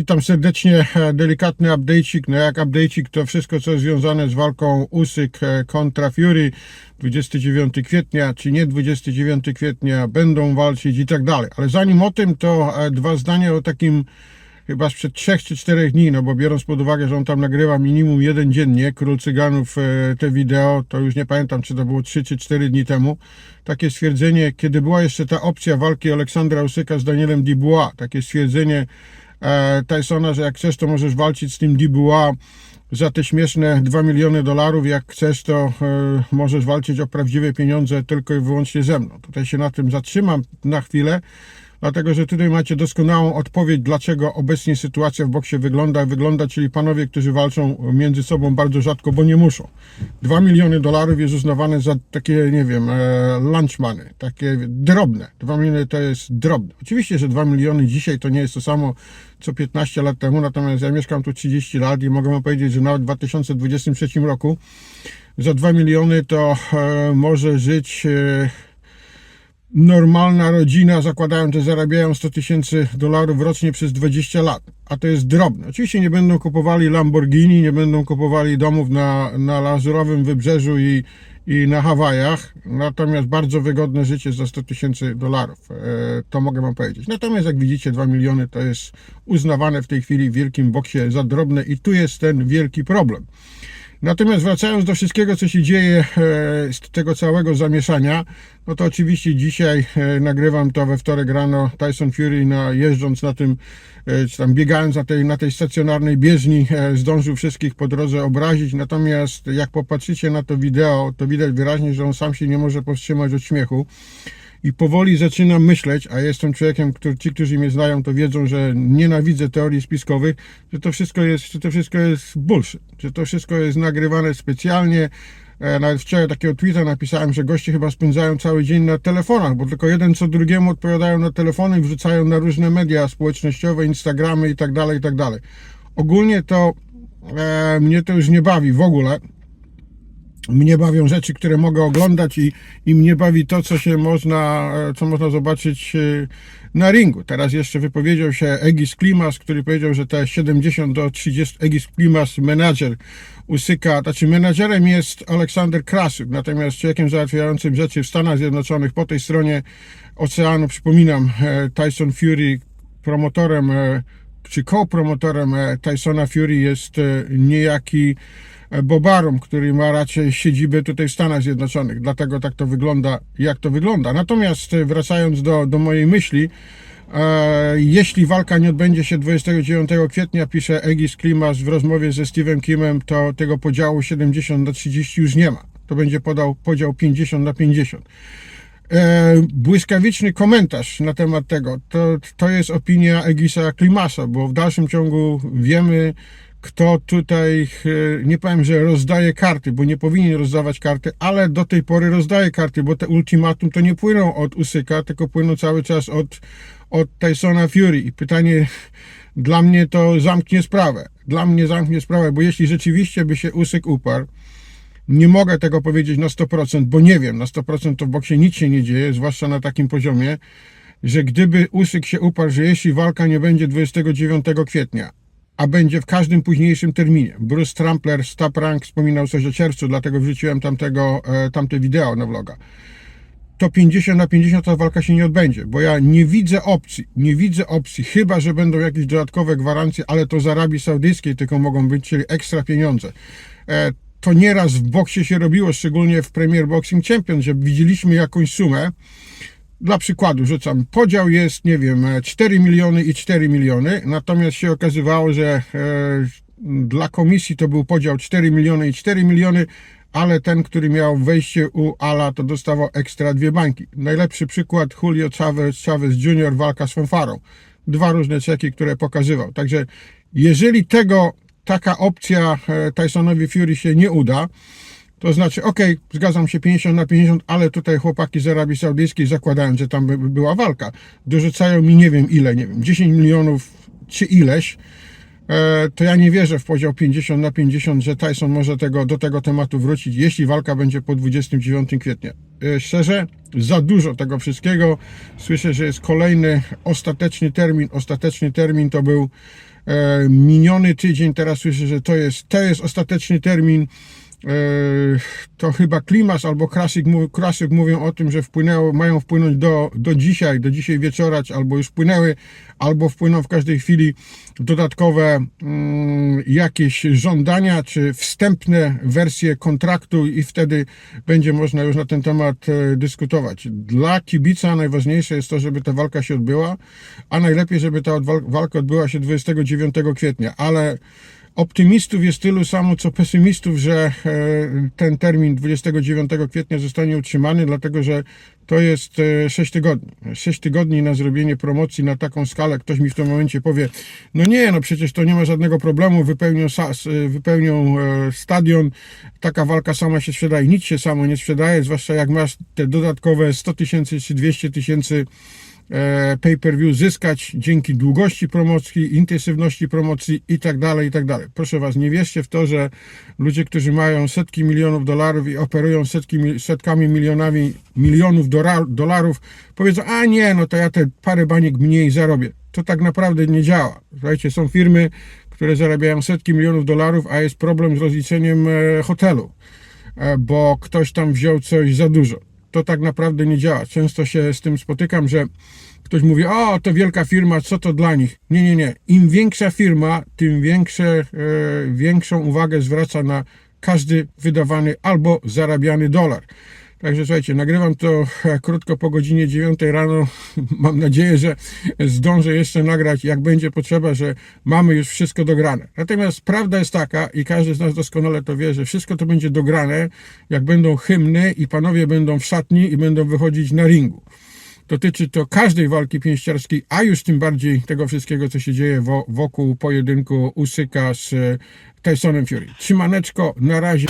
Witam serdecznie, e, delikatny update'ik, no jak update'ik to wszystko co związane z walką Usyk e, kontra Fury 29 kwietnia, czy nie 29 kwietnia, będą walczyć i tak dalej. Ale zanim o tym, to e, dwa zdania o takim chyba sprzed 3 czy 4 dni, no bo biorąc pod uwagę, że on tam nagrywa minimum jeden dziennie, Król Cyganów te wideo, to już nie pamiętam, czy to było 3 czy 4 dni temu, takie stwierdzenie, kiedy była jeszcze ta opcja walki Aleksandra Usyka z Danielem Dubois, takie stwierdzenie e, Tysona, że jak chcesz, to możesz walczyć z tym Dubois za te śmieszne 2 miliony dolarów, jak chcesz, to e, możesz walczyć o prawdziwe pieniądze tylko i wyłącznie ze mną. Tutaj się na tym zatrzymam na chwilę, dlatego że tutaj macie doskonałą odpowiedź, dlaczego obecnie sytuacja w boksie wygląda, wygląda, czyli panowie, którzy walczą między sobą bardzo rzadko, bo nie muszą. 2 miliony dolarów jest uznawane za takie, nie wiem, e, lunch money, takie drobne. 2 miliony to jest drobne. Oczywiście, że 2 miliony dzisiaj to nie jest to samo, co 15 lat temu, natomiast ja mieszkam tu 30 lat i mogę powiedzieć, że nawet w 2023 roku za 2 miliony to e, może żyć e, normalna rodzina, zakładając, że zarabiają 100 tysięcy dolarów rocznie przez 20 lat, a to jest drobne. Oczywiście nie będą kupowali Lamborghini, nie będą kupowali domów na, na Lazurowym Wybrzeżu i, i na Hawajach, natomiast bardzo wygodne życie za 100 tysięcy dolarów, e, to mogę wam powiedzieć. Natomiast jak widzicie 2 miliony to jest uznawane w tej chwili w wielkim boksie za drobne i tu jest ten wielki problem. Natomiast wracając do wszystkiego, co się dzieje e, z tego całego zamieszania, no to oczywiście dzisiaj e, nagrywam to we wtorek rano Tyson Fury na, jeżdżąc na tym, e, czy tam biegając na tej, na tej stacjonarnej bieżni, zdążył wszystkich po drodze obrazić. Natomiast jak popatrzycie na to wideo, to widać wyraźnie, że on sam się nie może powstrzymać od śmiechu i powoli zaczynam myśleć, a jestem człowiekiem, który, ci, którzy mnie znają, to wiedzą, że nienawidzę teorii spiskowych, że to wszystko jest, że to wszystko jest bullshit, że to wszystko jest nagrywane specjalnie. E, Nawet wczoraj takiego tweeta napisałem, że goście chyba spędzają cały dzień na telefonach, bo tylko jeden co drugiemu odpowiadają na telefony i wrzucają na różne media społecznościowe, Instagramy i tak dalej, i tak dalej. Ogólnie to e, mnie to już nie bawi w ogóle mnie bawią rzeczy, które mogę oglądać i, i mnie bawi to, co się można, e, co można zobaczyć e, na ringu. Teraz jeszcze wypowiedział się Egis Klimas, który powiedział, że te 70 do 30, Egis Klimas, menadżer Usyka, znaczy menadżerem jest Aleksander Krasuk, natomiast człowiekiem załatwiającym rzeczy w Stanach Zjednoczonych po tej stronie oceanu, przypominam, e, Tyson Fury, promotorem czy co-promotorem Tysona Fury jest niejaki Bobarum, który ma raczej siedzibę tutaj w Stanach Zjednoczonych. Dlatego tak to wygląda, jak to wygląda. Natomiast e, wracając do, do mojej myśli, e, jeśli walka nie odbędzie się 29 kwietnia, pisze Egis Klimas w rozmowie ze Steve'em Kimem, to tego podziału 70 na 30 już nie ma. To będzie podał podział 50 na 50 e, błyskawiczny komentarz na temat tego. To, to jest opinia Egisa Klimasa, bo w dalszym ciągu wiemy, kto tutaj, e, nie powiem, że rozdaje karty, bo nie powinien rozdawać karty, ale do tej pory rozdaje karty, bo te ultimatum to nie płyną od Usyka, tylko płyną cały czas od, od Tysona Fury. I pytanie dla mnie to zamknie sprawę. Dla mnie zamknie sprawę, bo jeśli rzeczywiście by się Usyk uparł, nie mogę tego powiedzieć na 100%, bo nie wiem, na 100% to w boksie nic się nie dzieje, zwłaszcza na takim poziomie, że gdyby Usyk się uparł, że jeśli walka nie będzie 29 kwietnia, a będzie w każdym późniejszym terminie. Bruce Trampler z Top Rank wspominał coś o czerwcu, dlatego wrzuciłem tamtego, e, tamte wideo na vloga. To 50 na 50 ta walka się nie odbędzie, bo ja nie widzę opcji, nie widzę opcji, chyba że będą jakieś dodatkowe gwarancje, ale to z Arabii Saudyjskiej tylko mogą być, czyli ekstra pieniądze. E, to nieraz w boksie się robiło, szczególnie w Premier Boxing Champions, że widzieliśmy jakąś sumę, dla przykładu rzucam, podział jest, nie wiem, 4 miliony i 4 miliony, natomiast się okazywało, że e, dla komisji to był podział 4 miliony i 4 miliony, ale ten, który miał wejście u Ala, to dostawał ekstra dwie bańki. Najlepszy przykład Julio Chavez, Chavez Jr. walka z fanfarą. Dwa różne czeki, które pokazywał. Także jeżeli tego, taka opcja e, Tysonowi Fury się nie uda, to znaczy, ok, zgadzam się 50 na 50, ale tutaj chłopaki z Arabii Saudyjskiej zakładają, że tam by była walka. Dorzucają mi nie wiem ile, nie wiem, 10 milionów czy ileś e, to ja nie wierzę w podział 50 na 50, że Tyson może tego, do tego tematu wrócić, jeśli walka będzie po 29 kwietnia. E, Szczerze, za dużo tego wszystkiego. Słyszę, że jest kolejny ostateczny termin. Ostateczny termin to był e, miniony tydzień. Teraz słyszę, że to jest, to jest ostateczny termin. E, to chyba Klimas albo Krasik, Krasyk mówią o tym, że wpłynęło, mają wpłynąć do, do dzisiaj, do dzisiaj wieczora, albo już wpłynęły, albo wpłyną w każdej chwili dodatkowe mm, jakieś żądania, czy wstępne wersje kontraktu i wtedy będzie można już na ten temat e, dyskutować. Dla kibica najważniejsze jest to, żeby ta walka się odbyła, a najlepiej, żeby ta walka odbyła się 29 kwietnia, ale Optymistów jest tylu samo co pesymistów, że e, ten termin 29 kwietnia zostanie utrzymany, dlatego że to jest 6 tygodni. 6 tygodni na zrobienie promocji na taką skalę. Ktoś mi w tym momencie powie, no nie, no przecież to nie ma żadnego problemu, wypełnią, sa- s- wypełnią e, stadion, taka walka sama się sprzedaje, nic się samo nie sprzedaje, zwłaszcza jak masz te dodatkowe 100 tysięcy czy 200 tysięcy e, pay-per-view zyskać dzięki długości promocji, intensywności promocji i tak dalej, i tak dalej. Proszę Was, nie wierzcie w to, że ludzie, którzy mają setki milionów dolarów i operują setki, setkami milionami, milionów dolarów, powiedzą, a nie, no to ja te parę baniek mniej zarobię. To tak naprawdę nie działa. Słuchajcie, są firmy, które zarabiają setki milionów dolarów, a jest problem z rozliczeniem e, hotelu e, bo ktoś tam wziął coś za dużo. To tak naprawdę nie działa. Często się z tym spotykam, że ktoś mówi, o, to wielka firma, co to dla nich? Nie, nie, nie. Im większa firma, tym większe, e, większą uwagę zwraca na każdy wydawany albo zarabiany dolar. Także słuchajcie, nagrywam to krótko po godzinie 9 rano. Mam nadzieję, że zdążę jeszcze nagrać, jak będzie potrzeba, że mamy już wszystko dograne. Natomiast prawda jest taka, i każdy z nas doskonale to wie, że wszystko to będzie dograne, jak będą hymny i panowie będą w szatni i będą wychodzić na ringu. Dotyczy to każdej walki pięściarskiej, a już tym bardziej tego wszystkiego, co się dzieje wo- wokół pojedynku Usyka z e, Tysonem Fury. Trzymaneczko, na razie.